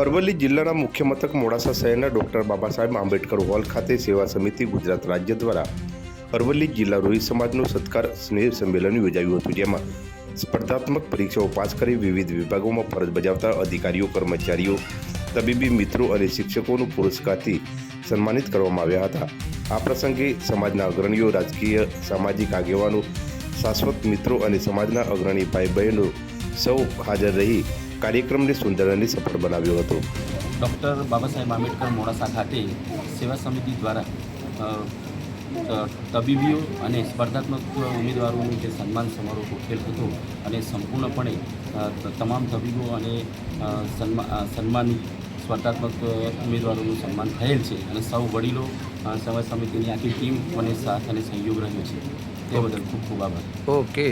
અરવલ્લી જિલ્લાના મુખ્ય મથક મોડાસા શહેરના ડૉક્ટર બાબા સાહેબ આંબેડકર હોલ ખાતે સેવા સમિતિ ગુજરાત રાજ્ય દ્વારા અરવલ્લી જિલ્લા રોહિત સમાજનું સત્કાર સ્નેહ સંમેલન યોજાયું હતું, જેમાં સ્પર્ધાત્મક પરીક્ષાઓ પાસ કરી વિવિધ વિભાગોમાં ફરજ બજાવતા અધિકારીઓ, કર્મચારીઓ, તબીબી મિત્રો અને શિક્ષકોનું પુરસ્કારથી સન્માનિત કરવામાં આવ્યા હતા. આ પ્રસંગે સમાજના અગ્રણીઓ, રાજકીય, સામાજિક આગેવાનો, શાશ્વત મિત્રો અને સમાજના અગ્રણી ભાઈ બહેનો સૌ હાજર રહી કાર્યક્રમને સુંદર અને સફળ બનાવ્યો હતો. ડૉક્ટર બાબા સાહેબ આંબેડકર મોડાસા ખાતે સેવા સમિતિ દ્વારા તબીબીઓ અને સ્પર્ધાત્મક ઉમેદવારોનું જે સન્માન સમારોહ ગોઠવેલ હતો અને સંપૂર્ણપણે તમામ તબીબો અને સન્માનિત સ્પર્ધાત્મક ઉમેદવારોનું સન્માન થયેલ છે અને સૌ વડીલો સેવા સમિતિની આખી ટીમ મને સાથ અને સહયોગ રહ્યો છે. તે બદલ ખૂબ ખૂબ આભાર. ઓકે.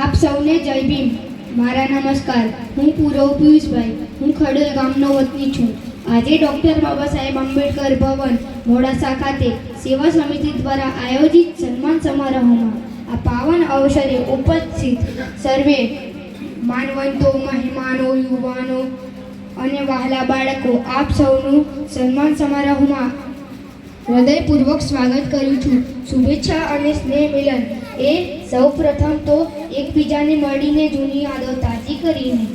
આપ સૌને જય ભીમ. મારા નમસ્કાર. હું પૂરવ પિયુષભાઈ. હું ખડલ ગામનો વતની છું. આજે ડૉક્ટર બાબા સાહેબ આંબેડકર ભવન, મોડાસા ખાતે સેવા સમિતિ દ્વારા આયોજિત સન્માન સમારોહમાં આ પાવન અવસરે ઉપસ્થિત સર્વે માનવંતો, મહેમાનો, યુવાનો અને વહાલા બાળકો આપ સૌનું સન્માન સમારોહમાં હૃદયપૂર્વક સ્વાગત કરું છું. શુભેચ્છા અને સ્નેહ મિલન. એ સૌ પ્રથમ તો એકબીજાને મળીને જૂની યાદો તાજી કરીને.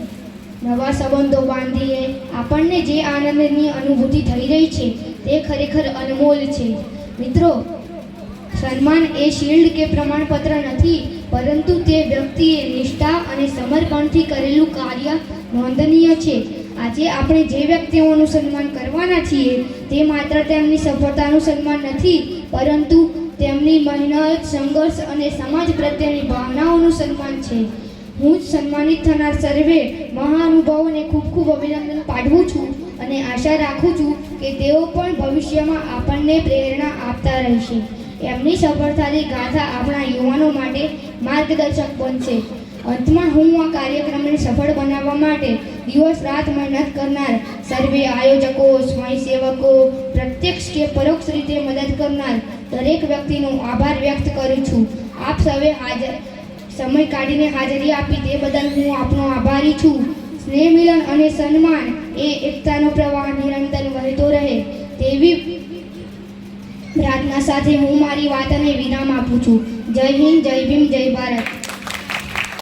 નવા સંબંધો બાંધીએ. આપણને જે આનંદની અનુભૂતિ થઈ રહી છે, તે ખરેખર અનમોલ છે. મિત્રો, સન્માન એ શિલ્ડ કે પ્રમાણપત્ર નથી, પરંતુ તે વ્યક્તિએ નિષ્ઠા અને સમર્પણથી કરેલું કાર્ય નોંધનીય છે. આજે આપણે જે વ્યક્તિઓનું સન્માન કરવાના છીએ, તે માત્ર તેમની સફળતાનું સન્માન નથી, પરંતુ તેમની મહેનત, સંઘર્ષ અને સમાજ પ્રત્યેની ભાવનાઓનું સન્માન છે. હું જ સન્માનિત થનાર સર્વે મહાનુભાવોને ખૂબ ખૂબ અભિનંદન પાઠવું છું અને આશા રાખું છું કે તેઓ પણ ભવિષ્યમાં આપણને પ્રેરણા આપતા રહેશે. એમની સફળતાની ગાથા આપણા યુવાનો માટે માર્ગદર્શક બનશે. અંતમાં હું આ કાર્યક્રમને સફળ બનાવવા માટે દિવસ રાત મહેનત કરનાર સર્વે આયોજકો, સ્વયંસેવકો, પ્રત્યક્ષ કે પરોક્ષ રીતે મદદ કરનાર દરેક વ્યક્તિનો આભાર વ્યક્ત કરું છું. આપ સૌએ હાજર, સમય કાઢીને હાજરી આપી તે બદલ હું આપનો આભારી છું. સ્નેહ મિલન અને સન્માન એ એકતાનો પ્રવાહ નિરંતર વહેતો રહે તેવી પ્રાર્થના સાથે હું મારી વાતને વિરામ આપું છું. જય હિન્દ, જય ભીમ, જય ભારત.